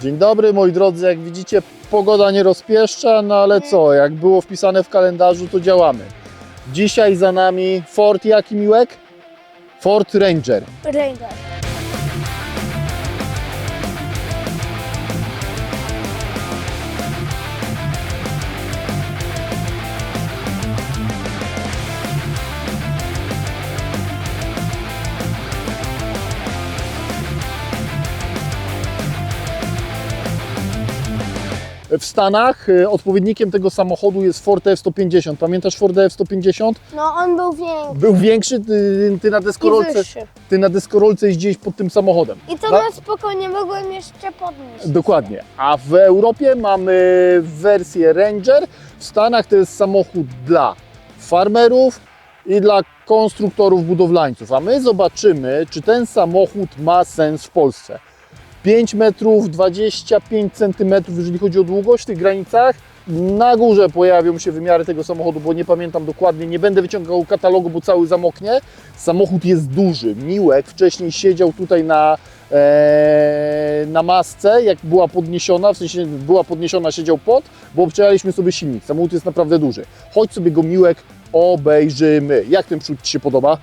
Dzień dobry moi drodzy, jak widzicie pogoda nie rozpieszcza, no ale co, jak było wpisane w kalendarzu to działamy. Dzisiaj za nami Ford jaki miłek? Ford Ranger. Ranger. W Stanach y, odpowiednikiem tego samochodu jest Ford F-150. Pamiętasz Ford F-150? No on był większy Był większy, ty, ty, na deskorolce, ty na deskorolce jeździłeś pod tym samochodem. I to na spokojnie mogłem jeszcze podnieść. Dokładnie. A w Europie mamy wersję Ranger. W Stanach to jest samochód dla farmerów i dla konstruktorów budowlańców. A my zobaczymy, czy ten samochód ma sens w Polsce. 5 metrów 25 centymetrów, jeżeli chodzi o długość w tych granicach. Na górze pojawią się wymiary tego samochodu, bo nie pamiętam dokładnie, nie będę wyciągał katalogu, bo cały zamoknie. Samochód jest duży. Miłek wcześniej siedział tutaj na, e, na masce, jak była podniesiona, w sensie była podniesiona, siedział pod, bo przejęliśmy sobie silnik. Samochód jest naprawdę duży. Chodź sobie go Miłek obejrzymy. Jak ten przód Ci się podoba?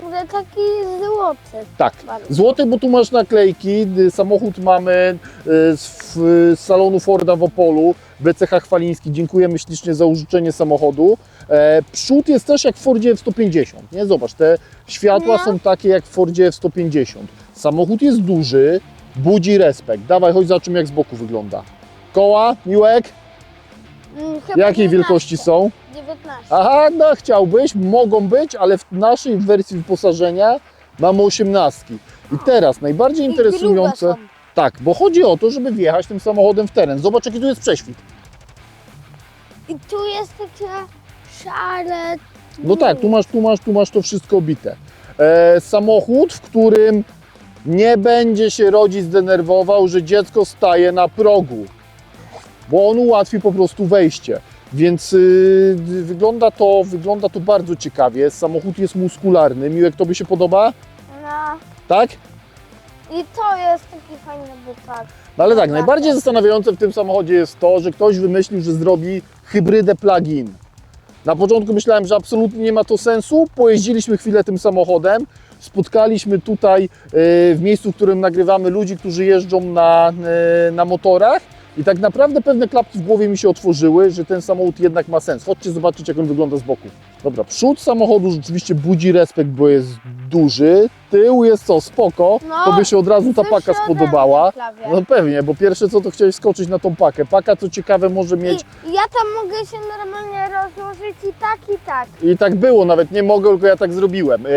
Dobry, taki złoty. Tak. Złoty, bo tu masz naklejki. Y, Samochód mamy y, z, salonu Forda w Opolu. BCH Chwaliński. Dziękujemy ślicznie za użyczenie samochodu. E, przód jest też jak w Fordzie F-150. Nie? Zobacz, te światła No. są takie jak w Fordzie F-150. Samochód jest duży, budzi respekt. Dawaj, chodź za czym jak z boku wygląda. Koła, Miłek, Mm, chyba jakiej 19. wielkości są? 19. Aha, no chciałbyś, mogą być, ale w naszej wersji wyposażenia mamy osiemnastki. I teraz najbardziej I interesujące. grube są. Tak, bo chodzi o to, żeby wjechać tym samochodem w teren. Zobacz, jaki tu jest prześwit. I tu jest takie szare. No tak, tu masz, tu masz, tu masz to wszystko obite. E, samochód, w którym nie będzie się rodzic zdenerwował, że dziecko staje na progu, bo on ułatwi po prostu wejście. Więc y, wygląda, to, wygląda to bardzo ciekawie. Samochód jest muskularny. Miłek, to by się podoba? No. Tak? I to jest taki fajny butak. No ale tak, najbardziej zastanawiające w tym samochodzie jest to, że ktoś wymyślił, że zrobi hybrydę plug-in. Na początku myślałem, że absolutnie nie ma to sensu. Pojeździliśmy chwilę tym samochodem. Spotkaliśmy tutaj e, w miejscu, w którym nagrywamy ludzi, którzy jeżdżą na, e, na motorach. I tak naprawdę pewne klapki w głowie mi się otworzyły, że ten samochód jednak ma sens. Chodźcie zobaczyć, jak on wygląda z boku. Dobra, przód samochodu rzeczywiście budzi respekt, bo jest duży. Tył jest co, spoko. No, to by się od razu ta paka spodobała. No pewnie, bo pierwsze co to chciałeś skoczyć na tą pakę. Paka co ciekawe może mieć I ja tam mogę się normalnie rozłożyć i tak, i tak. i tak było, nawet nie mogę, tylko ja tak zrobiłem. Yy,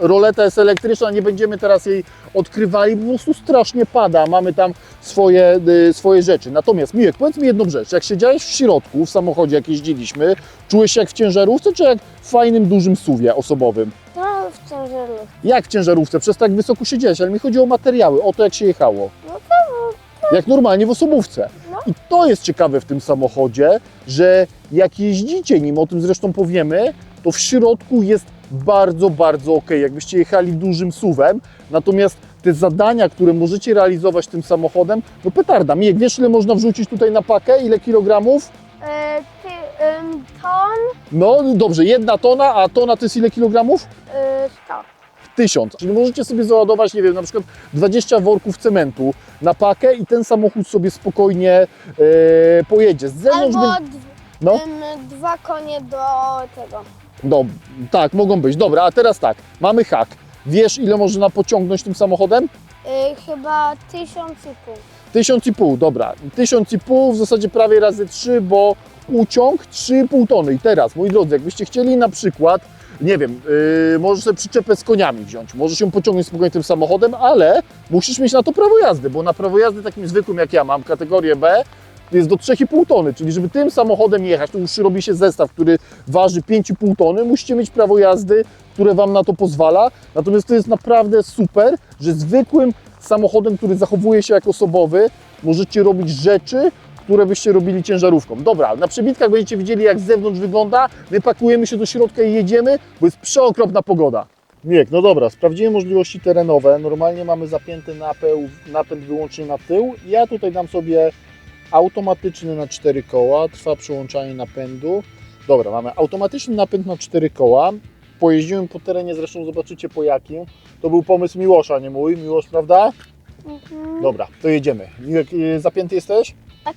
roleta jest elektryczna, nie będziemy teraz jej odkrywali, po prostu strasznie pada, mamy tam swoje, yy, swoje rzeczy. Natomiast Miłek, powiedz mi jedną rzecz, jak siedziałeś w środku, w samochodzie jak jeździliśmy, czułeś się jak w ciężarówce, czy jak w fajnym, dużym suwie osobowym? No w ciężarówce. Jak w ciężarówce? Przez to jak wysoko siedziałeś, ale mi chodzi o materiały, o to jak się jechało. No to Jak normalnie w osobówce. No. I to jest ciekawe w tym samochodzie, że jak jeździcie nim, o tym zresztą powiemy, to w środku jest bardzo, bardzo ok. Jakbyście jechali dużym suwem, natomiast te zadania, które możecie realizować tym samochodem, no petarda. Mijek, wiesz ile można wrzucić tutaj na pakę? Ile kilogramów? e, ty, ym, ton No dobrze, jedna tona, a tona to jest ile kilogramów? y, 100. Tysiąc. Czyli możecie sobie załadować, nie wiem, na przykład 20 worków cementu na pakę i ten samochód sobie spokojnie e, pojedzie. Z zewnątrz Albo by- No. ym, dwa konie do tego. No, tak, mogą być. Dobra, a teraz tak, mamy hak. Wiesz, ile można pociągnąć tym samochodem? Y, chyba tysiąc i pół. Tysiąc i pół, dobra. Tysiąc i pół, w zasadzie prawie razy trzy, bo uciąg 3,5 tony. I teraz, moi drodzy, jakbyście chcieli na przykład, nie wiem, yy, możesz sobie przyczepę z koniami wziąć, możesz ją pociągnąć spokojnie tym samochodem, ale musisz mieć na to prawo jazdy, bo na prawo jazdy takim zwykłym jak ja mam, kategorię B, jest do 3,5 tony, czyli żeby tym samochodem jechać, to już robi się zestaw, który waży 5,5 tony, musicie mieć prawo jazdy, które Wam na to pozwala. Natomiast to jest naprawdę super, że zwykłym samochodem, który zachowuje się jak osobowy, możecie robić rzeczy, które byście robili ciężarówką. Dobra, na przebitkach będziecie widzieli, jak z zewnątrz wygląda. My pakujemy się do środka i jedziemy, bo jest przeokropna pogoda. Miek, no dobra, sprawdziłem możliwości terenowe. Normalnie mamy zapięty napeł, napęd wyłącznie na tył. Ja tutaj dam sobie automatyczny na 4 koła, trwa przyłączanie napędu. Dobra, mamy automatyczny napęd na 4 koła. Pojeździłem po terenie, zresztą zobaczycie po jakim. To był pomysł Miłosza, nie mój. Miłosz, prawda? Mhm. Dobra, to jedziemy. Miłek, y, zapięty jesteś? Tak.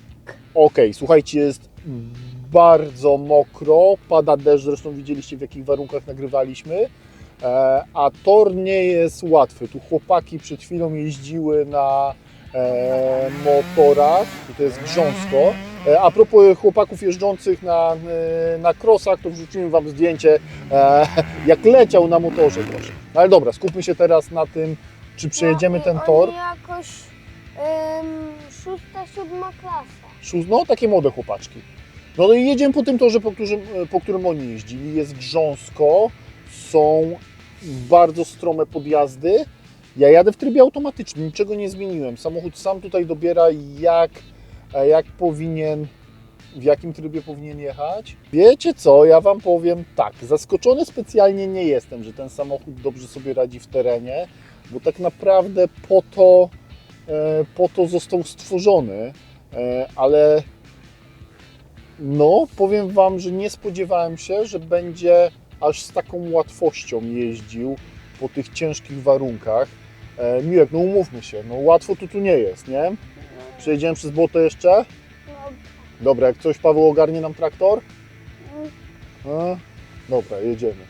Okej, słuchajcie, jest bardzo mokro, pada deszcz, zresztą widzieliście w jakich warunkach nagrywaliśmy, e, a tor nie jest łatwy. Tu chłopaki przed chwilą jeździły na motorach, tu to jest grząsko. E, a propos chłopaków jeżdżących na, e, na krosach, to wrzuciłem Wam zdjęcie, e, jak leciał na motorze, proszę. No ale dobra, skupmy się teraz na tym, czy przejedziemy No, ten tor. Oni jakoś ym, szósta, siódma klasa. Szóst- No, takie młode chłopaczki. No, no i jedziemy po tym torze, po którym, po którym oni jeździli. Jest grząsko, są bardzo strome podjazdy. Ja jadę w trybie automatycznym, niczego nie zmieniłem. Samochód sam tutaj dobiera, jak, e, jak powinien, w jakim trybie powinien jechać. Wiecie co, ja Wam powiem tak, zaskoczony specjalnie nie jestem, że ten samochód dobrze sobie radzi w terenie, bo tak naprawdę po to, e, po to został stworzony. E, ale no, powiem Wam, że nie spodziewałem się, że będzie aż z taką łatwością jeździł po tych ciężkich warunkach. E, Miłek, no umówmy się, no łatwo tu tu nie jest, nie? Przejedziemy przez błoto jeszcze? Dobra, jak coś Paweł ogarnie nam traktor? A? Dobra, jedziemy.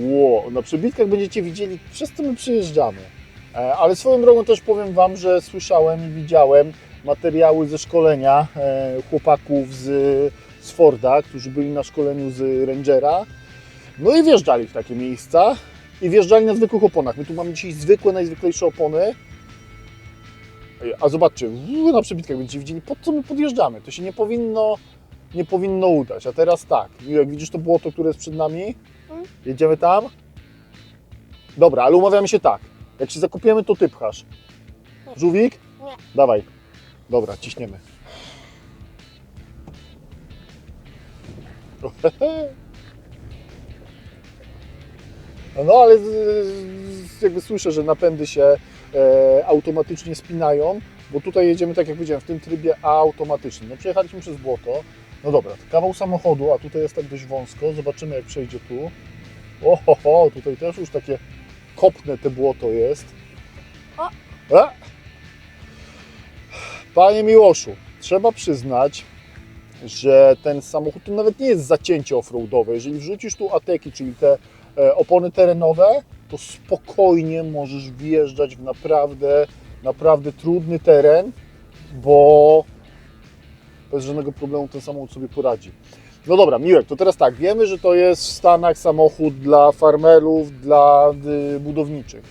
Ło, na przebitkach będziecie widzieli, przez co my przyjeżdżamy. E, Ale swoją drogą też powiem Wam, że słyszałem i widziałem materiały ze szkolenia e, chłopaków z, z Forda, którzy byli na szkoleniu z Rangera. No i wjeżdżali w takie miejsca i wjeżdżali na zwykłych oponach. My tu mamy dzisiaj zwykłe, najzwyklejsze opony. A zobaczcie, na przebitkach będziecie widzieli, po co my podjeżdżamy. To się nie powinno, nie powinno udać. A teraz tak, jak widzisz to błoto, które jest przed nami? Mm. Jedziemy tam? Dobra, ale umawiamy się tak. Jak się zakupiemy, to ty pchasz. Żółwik? Nie. Dawaj. Dobra, ciśniemy. No ale jakby słyszę, że napędy się e, automatycznie spinają, bo tutaj jedziemy, tak jak powiedziałem, w tym trybie automatycznym. No przejechaliśmy przez błoto, no dobra, kawał samochodu, a tutaj jest tak dość wąsko, zobaczymy jak przejdzie tu. Oho, tutaj też już takie kopne te błoto jest. O! A! Panie Miłoszu, trzeba przyznać, że ten samochód to nawet nie jest zacięcie offroadowe. Jeżeli wrzucisz tu ateki, czyli te opony terenowe, to spokojnie możesz wjeżdżać w naprawdę, naprawdę trudny teren, bo bez żadnego problemu ten samochód sobie poradzi. No dobra, Miłek, to teraz tak, wiemy, że to jest w Stanach samochód dla farmerów, dla y, budowniczych.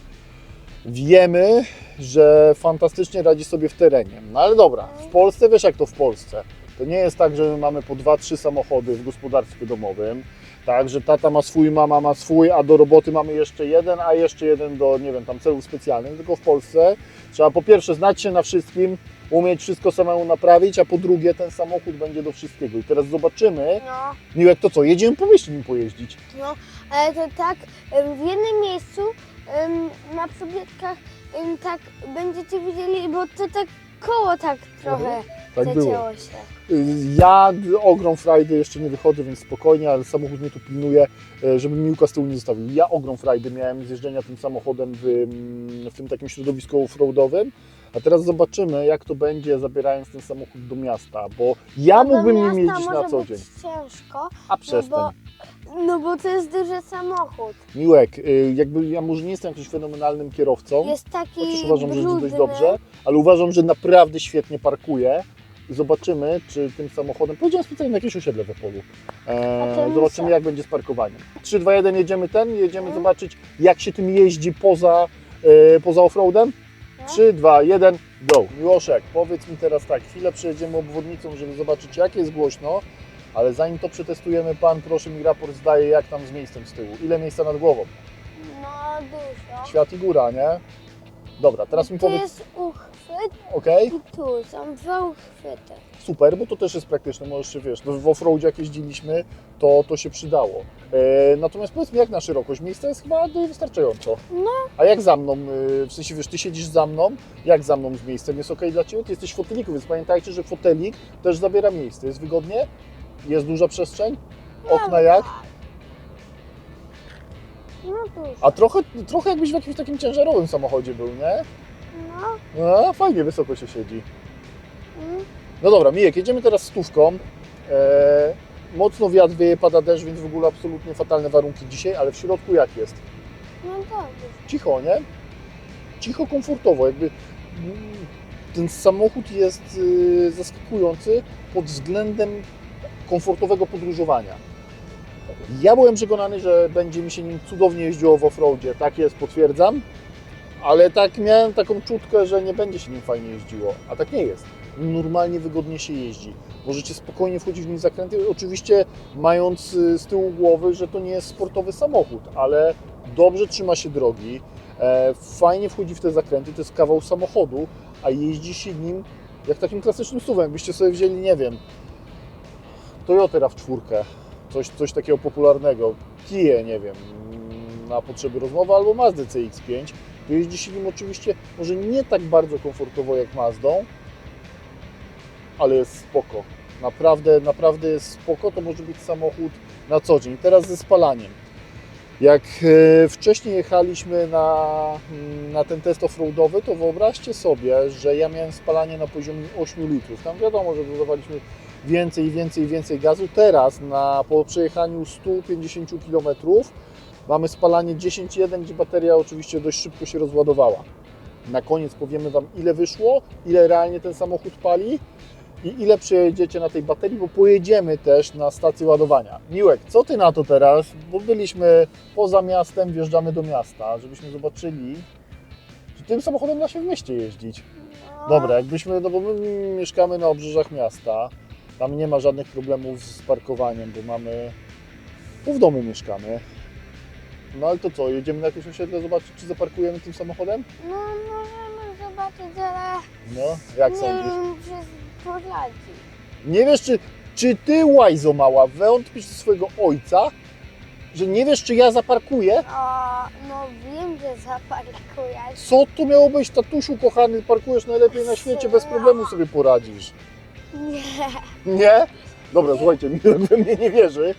Wiemy, że fantastycznie radzi sobie w terenie. No ale dobra, w Polsce wiesz jak to w Polsce. To nie jest tak, że my mamy po dwa, trzy samochody w gospodarstwie domowym. Tak, że tata ma swój, mama ma swój, a do roboty mamy jeszcze jeden, a jeszcze jeden do, nie wiem, tam celów specjalnych. Tylko w Polsce trzeba po pierwsze znać się na wszystkim, umieć wszystko samemu naprawić, a po drugie ten samochód będzie do wszystkiego. I teraz zobaczymy, no, Miłek, to co, jedziemy po mieście nim pojeździć. no, ale to tak, w jednym miejscu na przebietkach ym, tak będziecie widzieli, bo to tak koło tak trochę Tak było. się. Ja ogrom frajdy jeszcze nie wychodzę, więc spokojnie, ale samochód mnie tu pilnuje, żeby Miłka z tyłu nie zostawił. Ja ogrom frajdy miałem z jeżdżenia tym samochodem w, mm, w tym takim środowisku offroadowym, a teraz zobaczymy, jak to będzie zabierając ten samochód do miasta, bo ja No do mógłbym nim jeździć na co dzień. ciężko, A przestań. bo- no bo to jest duży samochód. Miłek, y, jakby ja może nie jestem jakimś fenomenalnym kierowcą, Jest taki chociaż uważam, że jest brudny. dość dobrze, ale uważam, że naprawdę świetnie parkuje. I zobaczymy, czy tym samochodem. Pojedziemy specjalnie na jakieś osiedle w Opolu. E, zobaczymy, jak będzie z parkowaniem. 3, 2, 1, jedziemy ten, jedziemy Mhm. zobaczyć, jak się tym jeździ poza, e, poza offroadem. No. 3, 2, 1, go. Miłoszek, powiedz mi teraz tak, chwilę przejedziemy obwodnicą, żeby zobaczyć, jak jest głośno, ale zanim to przetestujemy, pan proszę mi raport zdaje, jak tam z miejscem z tyłu. Ile miejsca nad głową? No dużo. Świat i góra, nie? Dobra, teraz mi Tu powiedz, jest uchwyt okej, i tu są dwa uchwyty. super, bo to też jest praktyczne, możesz się, wiesz, no w offroadzie jak jeździliśmy, to to się przydało. E, natomiast powiedz mi, jak na szerokość, miejsca jest chyba wystarczająco. No. A jak za mną, y, w sensie, wiesz, ty siedzisz za mną, jak za mną z miejscem, jest ok dla Ciebie? Ty jesteś w foteliku, więc pamiętajcie, że fotelik też zabiera miejsce, jest wygodnie, jest duża przestrzeń, okna jak? No tu. A trochę, trochę jakbyś w jakimś takim ciężarowym samochodzie był, nie? No. No, fajnie wysoko się siedzi. Mm. No dobra, Mijek, jedziemy teraz stówką. E, mocno wiatr wieje, pada deszcz, więc w ogóle absolutnie fatalne warunki dzisiaj, ale w środku jak jest? No dobrze. Cicho, nie? Cicho, komfortowo, jakby mm, ten samochód jest y, zaskakujący pod względem komfortowego podróżowania. Ja byłem przekonany, że będzie mi się nim cudownie jeździło w offroadzie, tak jest, potwierdzam, ale tak miałem taką czutkę, że nie będzie się nim fajnie jeździło, a tak nie jest. Normalnie wygodnie się jeździ. Możecie spokojnie wchodzić w nim zakręty, oczywiście mając y, z tyłu głowy, że to nie jest sportowy samochód, ale dobrze trzyma się drogi, e, fajnie wchodzi w te zakręty, to jest kawał samochodu, a jeździ się nim jak takim klasycznym suwem. Jakbyście sobie wzięli, nie wiem, Toyota RAV4, coś, coś takiego popularnego, Kia, nie wiem, na potrzeby rozmowy, albo Mazda CX-5, to jeździ się nim oczywiście może nie tak bardzo komfortowo jak Mazdą, ale jest spoko. Naprawdę, naprawdę jest spoko, to może być samochód na co dzień. Teraz ze spalaniem. Jak e, wcześniej jechaliśmy na, mm, na ten test offroadowy, to wyobraźcie sobie, że ja miałem spalanie na poziomie 8 litrów. Tam wiadomo, że dodawaliśmy więcej więcej więcej gazu. Teraz na, po przejechaniu 150 km mamy spalanie 10.1, gdzie bateria oczywiście dość szybko się rozładowała. Na koniec powiemy Wam, ile wyszło, ile realnie ten samochód pali i ile przejedziecie na tej baterii, bo pojedziemy też na stację ładowania. Miłek, co Ty na to teraz? Bo byliśmy poza miastem, wjeżdżamy do miasta, żebyśmy zobaczyli, czy tym samochodem da się w mieście jeździć. No. Dobra, jakbyśmy, no bo my mieszkamy na obrzeżach miasta, tam nie ma żadnych problemów z parkowaniem, bo mamy, tu w domu mieszkamy. No ale to co, jedziemy na jakieś osiedle zobaczyć, czy zaparkujemy tym samochodem? No możemy zobaczyć, ale No, jak nie sądzisz? wiem, czy poradzi. Nie wiesz, czy, czy ty, łajzo mała, wątpisz w swojego ojca, że nie wiesz, czy ja zaparkuję? O, no wiem, że zaparkujesz. Co tu miało być, tatusiu kochany, parkujesz najlepiej na świecie, bez problemu sobie poradzisz. Nie. Nie? Dobra, słuchajcie, Miłek we mnie nie wierzy,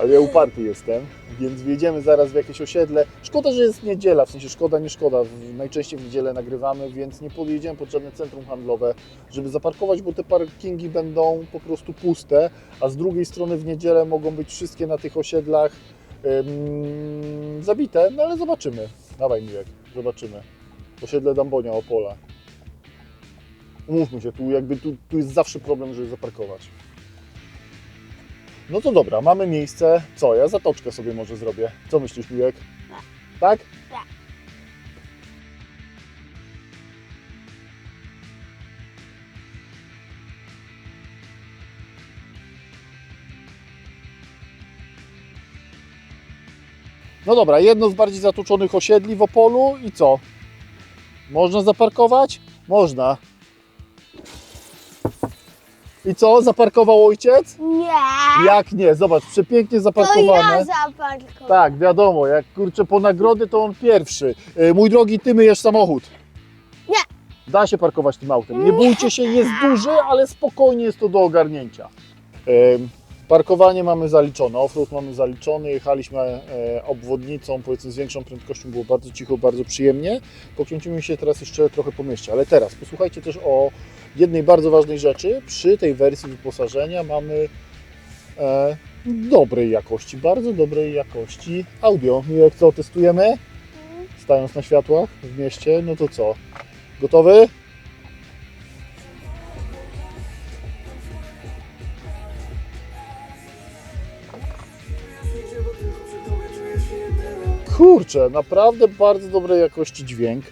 ale ja uparty jestem, więc wjedziemy zaraz w jakieś osiedle. Szkoda, że jest niedziela, w sensie szkoda, nie szkoda, najczęściej w niedzielę nagrywamy, więc nie podjedziemy pod żadne centrum handlowe, żeby zaparkować, bo te parkingi będą po prostu puste, a z drugiej strony w niedzielę mogą być wszystkie na tych osiedlach ym, zabite, no ale zobaczymy. Dawaj Miłek, zobaczymy. Osiedle Dambonia, Opola. Umówmy się, tu jakby tu, tu jest zawsze problem, żeby zaparkować. No to dobra, mamy miejsce. Co, ja zatoczkę sobie może zrobię. Co myślisz, Miłek? Tak? Tak. No dobra, jedno z bardziej zatoczonych osiedli w Opolu i co? Można zaparkować? Można. I co, zaparkował ojciec? Nie. Jak nie? Zobacz, przepięknie To zaparkowane. ja zaparkowałem. Tak, wiadomo, jak kurczę po nagrody, to on pierwszy. E, Mój drogi, ty myjesz samochód. Nie. Da się parkować tym autem. Nie bójcie się, jest duży, ale spokojnie jest to do ogarnięcia. E, Parkowanie mamy zaliczone, offroad mamy zaliczony, jechaliśmy e, obwodnicą, powiedzmy z większą prędkością, było bardzo cicho, bardzo przyjemnie. Pokręcimy się teraz jeszcze trochę po mieście, ale teraz posłuchajcie też o jednej bardzo ważnej rzeczy. Przy tej wersji wyposażenia mamy e, dobrej jakości, bardzo dobrej jakości audio. Jak co, testujemy? Stając na światłach w mieście, no to co? Gotowy? Kurczę, naprawdę bardzo dobrej jakości dźwięk.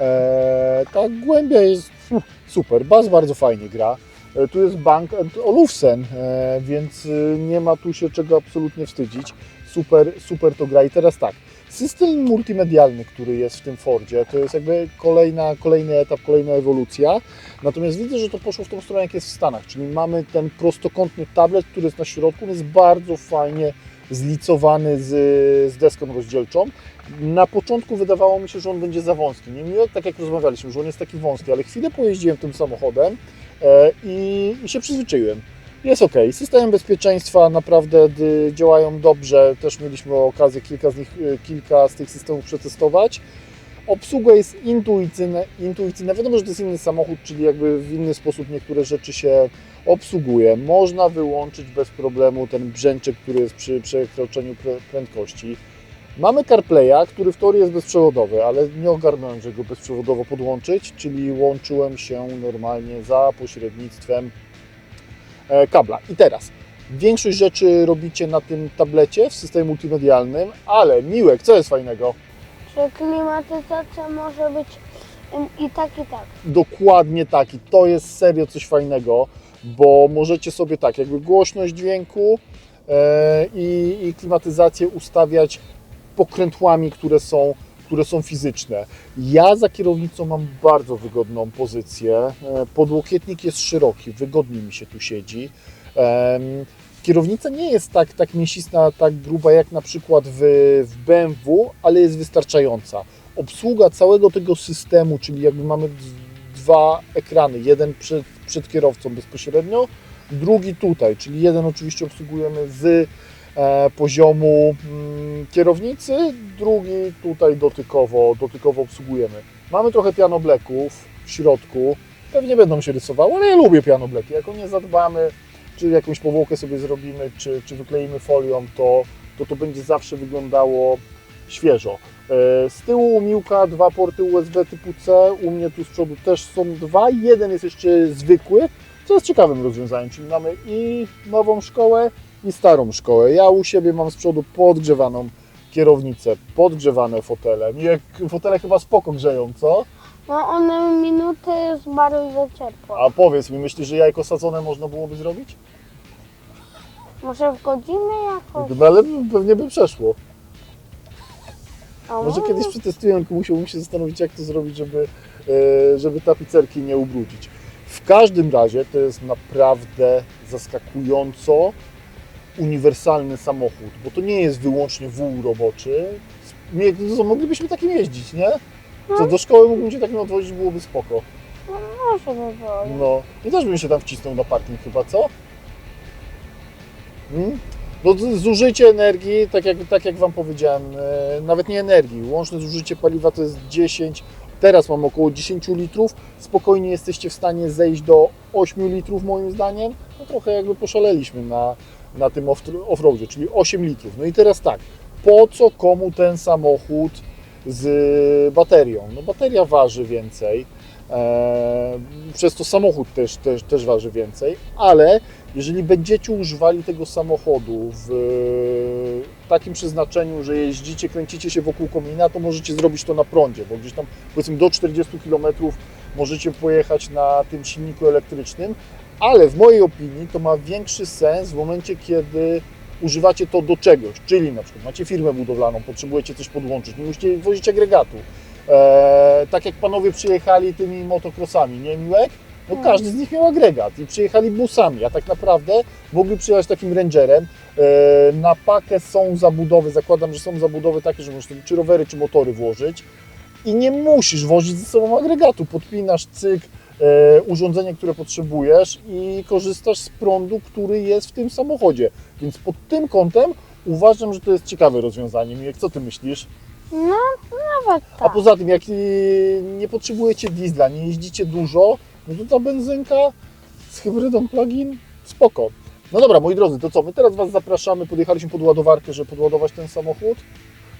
Eee, ta głębia jest super, bas bardzo fajnie gra. E, Tu jest Bank Olufsen, e, więc nie ma tu się czego absolutnie wstydzić. Super, super to gra. I teraz tak, System multimedialny, który jest w tym Fordzie, to jest jakby kolejna, kolejny etap, kolejna ewolucja. Natomiast widzę, że to poszło w tą stronę, jak jest w Stanach, czyli mamy ten prostokątny tablet, który jest na środku, jest bardzo fajnie zlicowany z, z deską rozdzielczą. Na początku wydawało mi się, że on będzie za wąski. Niemniej, tak jak rozmawialiśmy, że on jest taki wąski, ale chwilę pojeździłem tym samochodem e, i, i się przyzwyczaiłem. Jest ok. Systemy bezpieczeństwa naprawdę działają dobrze. Też mieliśmy okazję kilka z, nich, y, kilka z tych systemów przetestować. Obsługa jest intuicyjna, intuicyjna. Wiadomo, że to jest inny samochód, czyli jakby w inny sposób niektóre rzeczy się obsługuje. Można wyłączyć bez problemu ten brzęczek, który jest przy przekroczeniu prędkości. Mamy CarPlaya, który w teorii jest bezprzewodowy, ale nie ogarnąłem, że go bezprzewodowo podłączyć, czyli łączyłem się normalnie za pośrednictwem e, kabla. I teraz, większość rzeczy robicie na tym tablecie w systemie multimedialnym, ale Miłek, co jest fajnego? Że klimatyzacja może być i tak, i tak. Dokładnie tak i to jest serio coś fajnego, bo możecie sobie tak, jakby głośność dźwięku e, i, i klimatyzację ustawiać pokrętłami, które są, które są fizyczne. Ja za kierownicą mam bardzo wygodną pozycję. E, Podłokietnik jest szeroki, wygodnie mi się tu siedzi. Kierownica nie jest tak, tak mięsista, tak gruba jak na przykład w, w BMW, ale jest wystarczająca. Obsługa całego tego systemu, czyli jakby mamy dwa ekrany, jeden przed, przed kierowcą bezpośrednio, drugi tutaj, czyli jeden oczywiście obsługujemy z e, poziomu mm, kierownicy, drugi tutaj dotykowo, dotykowo obsługujemy. Mamy trochę pianobleków w środku, pewnie będą się rysowały, ale ja lubię pianobleki. Jak o nie zadbamy, czy jakąś powłokę sobie zrobimy, czy, czy wykleimy folią, to, to to będzie zawsze wyglądało świeżo. E, Z tyłu Miłka dwa porty USB typu C, u mnie tu z przodu też są dwa, jeden jest jeszcze zwykły, co jest ciekawym rozwiązaniem, czyli mamy i nową szkołę, i starą szkołę. Ja u siebie mam z przodu podgrzewaną kierownicę, podgrzewane fotele. Jak fotele chyba spoko grzeją, co? No one jest bardzo za ciepło. A powiedz mi, myślisz, że jajko sadzone można byłoby zrobić? Może w godzinę jakoś? No ale pewnie by przeszło. Może kiedyś przetestuję, tylko musiałbym się zastanowić, jak to zrobić, żeby, e, żeby tapicerki nie ubrudzić. W każdym razie to jest naprawdę zaskakująco uniwersalny samochód, bo to nie jest wyłącznie wół roboczy. Nie, to moglibyśmy takim jeździć, nie? To do szkoły mógłbym się takim odwozić, byłoby spoko. No może by było. No, i też bym się tam wcisnął na parking chyba, co? Hmm? No zużycie energii, tak jak, tak jak Wam powiedziałem, e, nawet nie energii, łączne zużycie paliwa to jest 10, teraz mam około 10 litrów, spokojnie jesteście w stanie zejść do 8 litrów moim zdaniem, no trochę jakby poszaleliśmy na, na tym off- off-roadzie, czyli 8 litrów. No i teraz tak, po co komu ten samochód z baterią? No bateria waży więcej, przez to samochód też, też, też waży więcej, ale jeżeli będziecie używali tego samochodu w e, takim przeznaczeniu, że jeździcie, kręcicie się wokół komina, to możecie zrobić to na prądzie, bo gdzieś tam powiedzmy do 40 km możecie pojechać na tym silniku elektrycznym, ale w mojej opinii to ma większy sens w momencie, kiedy używacie to do czegoś, czyli na przykład macie firmę budowlaną, potrzebujecie coś podłączyć, nie musicie wozić agregatu. E, tak jak panowie przyjechali tymi motocrossami, nie Miłek? No Mm. każdy z nich miał agregat i przyjechali busami, a tak naprawdę mogli przyjechać takim rangerem. E, na pakę są zabudowy, zakładam, że są zabudowy takie, że możesz czy rowery, czy motory włożyć i nie musisz wozić ze sobą agregatu. Podpinasz cyk, e, urządzenie, które potrzebujesz i korzystasz z prądu, który jest w tym samochodzie. Więc pod tym kątem uważam, że to jest ciekawe rozwiązanie. Mirek, co ty myślisz? No nawet A tak. poza tym, jak y, nie potrzebujecie diesla, nie jeździcie dużo, no to ta benzynka z hybrydą plug-in spoko. No dobra, moi drodzy, to co? My teraz Was zapraszamy, podjechaliśmy pod ładowarkę, żeby podładować ten samochód,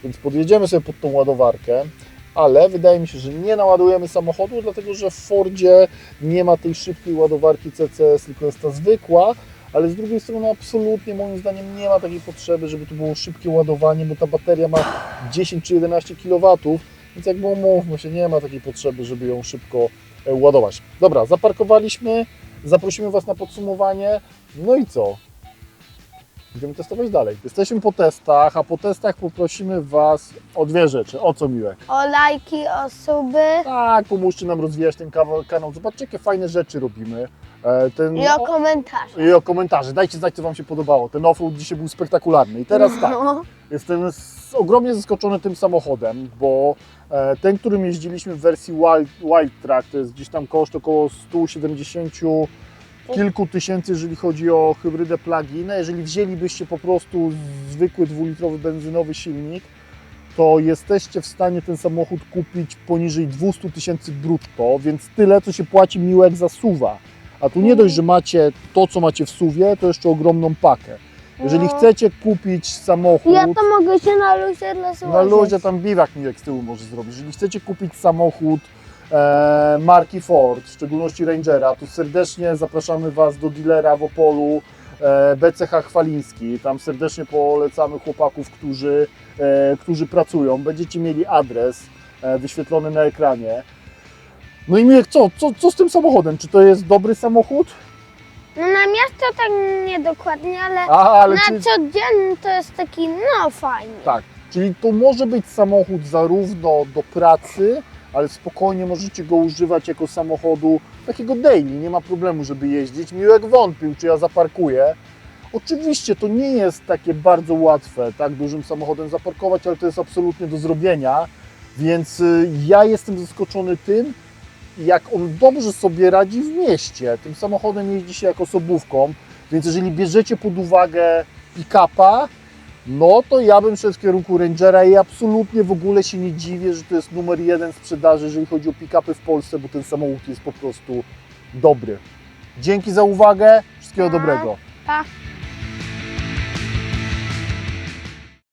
więc podjedziemy sobie pod tą ładowarkę, ale wydaje mi się, że nie naładujemy samochodu, dlatego że w Fordzie nie ma tej szybkiej ładowarki CCS, tylko jest ta zwykła, ale z drugiej strony absolutnie moim zdaniem nie ma takiej potrzeby, żeby to było szybkie ładowanie, bo ta bateria ma 10 czy 11 kW, więc jakby umówmy się, nie ma takiej potrzeby, żeby ją szybko e, ładować. Dobra, zaparkowaliśmy, zaprosimy Was na podsumowanie, no i co? Będziemy testować dalej. Jesteśmy po testach, a po testach poprosimy Was o dwie rzeczy. O co miłek? O lajki, o suby Tak, pomóżcie nam rozwijać ten kanał. Zobaczcie, jakie fajne rzeczy robimy. E, Ten, i o komentarze. I o komentarze. Dajcie znać, co Wam się podobało. Ten offroad dzisiaj był spektakularny. I teraz tak, No. jestem ogromnie zaskoczony tym samochodem, bo e, ten, którym jeździliśmy w wersji Wild, Wild Track, to jest gdzieś tam koszt około 170 kilku tysięcy, jeżeli chodzi o hybrydę plug-in. Jeżeli wzięlibyście po prostu zwykły dwulitrowy benzynowy silnik, to jesteście w stanie ten samochód kupić poniżej 200 tysięcy brutto, więc tyle, co się płaci miłek za suwa. A tu nie dość, że macie to, co macie w suwie, to jeszcze ogromną pakę. Jeżeli No. chcecie kupić samochód... Ja to mogę się na luzie Na rozłożyć. luzie tam biwak miłek z tyłu może zrobić. Jeżeli chcecie kupić samochód e, marki Ford, w szczególności Rangera, to serdecznie zapraszamy Was do dealera w Opolu e, BCH Chwaliński. Tam serdecznie polecamy chłopaków, którzy, e, którzy pracują. Będziecie mieli adres e, wyświetlony na ekranie. No i Miłek, co, co, co z tym samochodem? Czy to jest dobry samochód? No na miasto tak niedokładnie, ale Aha, ale na czy... codzienny to jest taki, no fajnie. Tak, czyli to może być samochód zarówno do pracy, ale spokojnie możecie go używać jako samochodu takiego daily, nie ma problemu, żeby jeździć. Miłek wątpił, czy ja zaparkuję. Oczywiście to nie jest takie bardzo łatwe tak dużym samochodem zaparkować, ale to jest absolutnie do zrobienia, więc y, ja jestem zaskoczony tym, jak on dobrze sobie radzi w mieście. Tym samochodem jeździ się jako osobówką, więc jeżeli bierzecie pod uwagę pick-upa, no to ja bym szedł w kierunku Rangera i absolutnie w ogóle się nie dziwię, że to jest numer jeden sprzedaży, jeżeli chodzi o pick-upy w Polsce, bo ten samochód jest po prostu dobry. Dzięki za uwagę, wszystkiego Tak. dobrego. Pa.